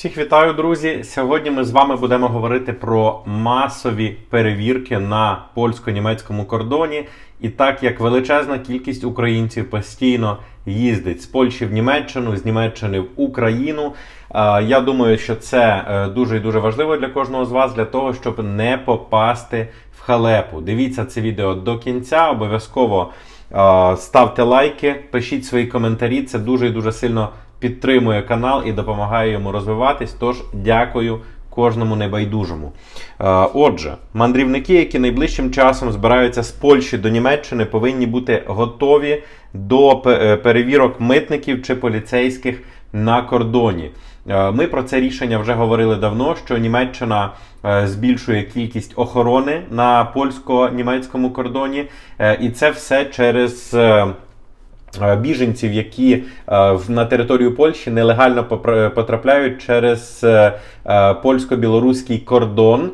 Всіх вітаю, друзі! Сьогодні ми з вами будемо говорити про масові перевірки на польсько-німецькому кордоні. І так як величезна кількість українців постійно їздить з Польщі в Німеччину, з Німеччини в Україну. е, Я думаю, що це е, дуже і дуже важливо для кожного з вас, для того, щоб не попасти в халепу. Дивіться це відео до кінця, обов'язково е, ставте лайки, пишіть свої коментарі. Це дуже і дуже сильно підтримує канал і допомагає йому розвиватись. Тож дякую кожному небайдужому. Е, Отже, мандрівники, які найближчим часом збираються з Польщі до Німеччини, повинні бути готові до е, перевірок митників чи поліцейських на кордоні. Е, Ми про це рішення вже говорили давно, що Німеччина збільшує кількість охорони на польсько-німецькому кордоні, і це все через. Е, Біженців, які е, на територію Польщі нелегально потрапляють через е, польсько-білоруський кордон.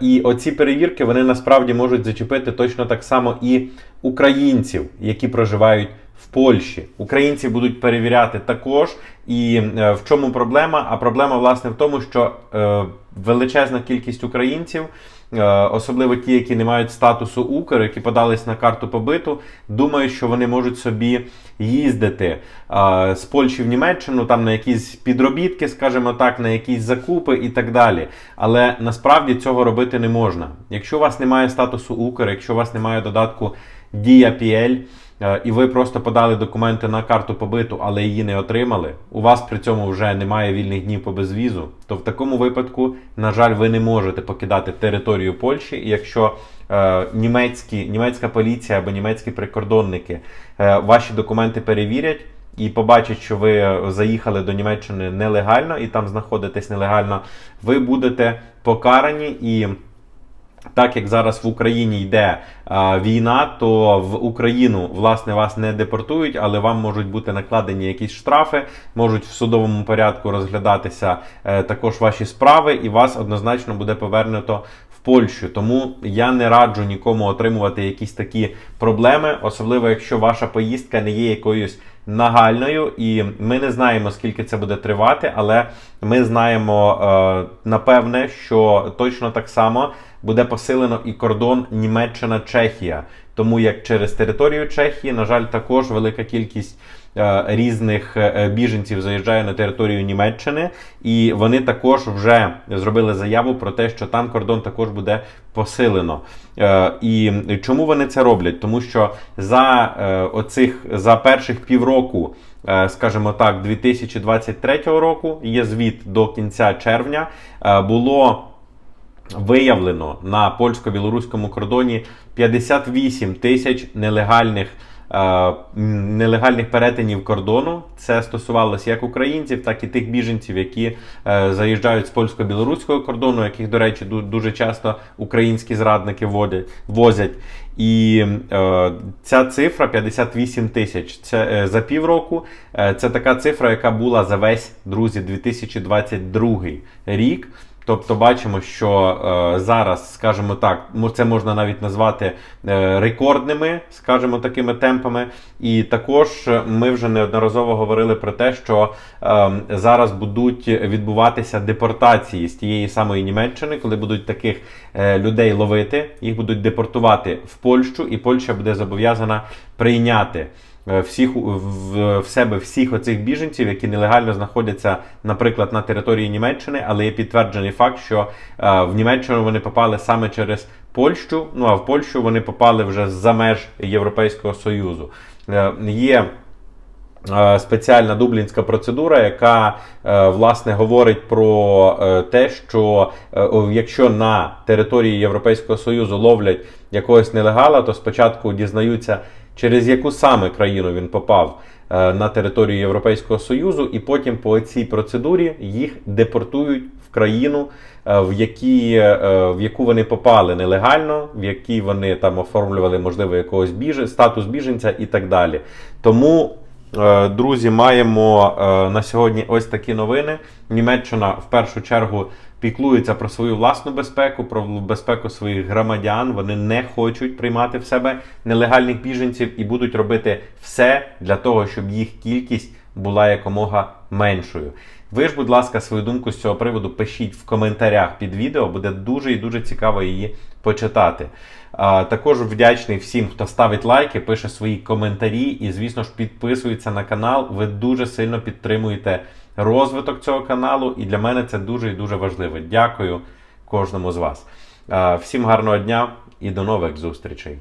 І оці перевірки вони насправді можуть зачепити точно так само і українців, які проживають в Польщі. Українці будуть перевіряти також. І е, в чому проблема? А проблема власне в тому, що е, величезна кількість українців. Е, Особливо ті, які не мають статусу Укр, які подались на карту побиту, думають, що вони можуть собі їздити з Польщі в Німеччину там на якісь підробітки, скажімо так, на якісь закупи і так далі. Але насправді цього робити не можна. Якщо у вас немає статусу Укр, якщо у вас немає додатку Дія і ви просто подали документи на карту побиту, але її не отримали, у вас при цьому вже немає вільних днів по безвізу, то в такому випадку, на жаль, ви не можете покидати територію Польщі. І якщо е, німецькі, німецька поліція або німецькі прикордонники е, ваші документи перевірять. І побачать, що ви е, заїхали до Німеччини нелегально і там знаходитесь нелегально, ви будете покарані і так як зараз в Україні йде а, війна, то в Україну власне вас не депортують, але вам можуть бути накладені якісь штрафи, можуть в судовому порядку розглядатися е, також ваші справи, і вас однозначно буде повернуто в Польщу. Тому я не раджу нікому отримувати якісь такі проблеми, особливо якщо ваша поїздка не є якоюсь нагальною, і ми не знаємо, скільки це буде тривати, але ми знаємо е, напевне, що точно так само буде посилено і кордон Німеччина-Чехія. Тому як через територію Чехії, на жаль, також велика кількість різних е, біженців заїжджає на територію Німеччини, і вони також вже зробили заяву про те, що там кордон також буде посилено. Е, І чому вони це роблять? Тому що за е, оцих за перших півроку. е, Скажімо так, 2023 року є звіт до кінця червня. е, Було виявлено на польсько-білоруському кордоні 58 тисяч нелегальних. Е, Нелегальних перетинів кордону це стосувалося як українців, так і тих біженців, які е, заїжджають з польсько-білоруського кордону, яких, до речі, дуже часто українські зрадники водять, возять. І е, ця цифра 58 тисяч. Це за півроку. Е, це така цифра, яка була за весь друзі 2022 рік. Тобто бачимо, що е, зараз, скажімо так, це можна навіть назвати е, рекордними, скажімо, такими темпами. І також е, ми вже неодноразово говорили про те, що е, зараз будуть відбуватися депортації з тієї самої Німеччини, коли будуть таких е, людей ловити, їх будуть депортувати в Польщу, і Польща буде зобов'язана прийняти е, всіх в, себе всіх оцих біженців, які нелегально знаходяться, наприклад, на території Німеччини, але є підтверджений факт, що е, в Німеччину вони попали саме через Польщу. Ну а в Польщу вони попали вже за меж Європейського Союзу. Е, є спеціальна дублінська процедура, яка власне говорить про те, що якщо на території Європейського Союзу ловлять якогось нелегала, то спочатку дізнаються, через яку саме країну він попав е, на територію Європейського Союзу, і потім по цій процедурі їх депортують в країну, е, в, які, е, в яку вони попали нелегально, в якій вони там оформлювали, можливо, якогось біж... статус біженця і так далі. Тому. Друзі, маємо на сьогодні ось такі новини. Німеччина в першу чергу піклується про свою власну безпеку, про безпеку своїх громадян. Вони не хочуть приймати в себе нелегальних біженців і будуть робити все для того, щоб їх кількість була якомога меншою. Ви ж, будь ласка, свою думку з цього приводу пишіть в коментарях під відео, буде дуже і дуже цікаво її почитати. Також вдячний всім, хто ставить лайки, пише свої коментарі і, звісно ж, підписується на канал. Ви дуже сильно підтримуєте розвиток цього каналу, і для мене це дуже і дуже важливо. Дякую кожному з вас. Всім гарного дня і до нових зустрічей!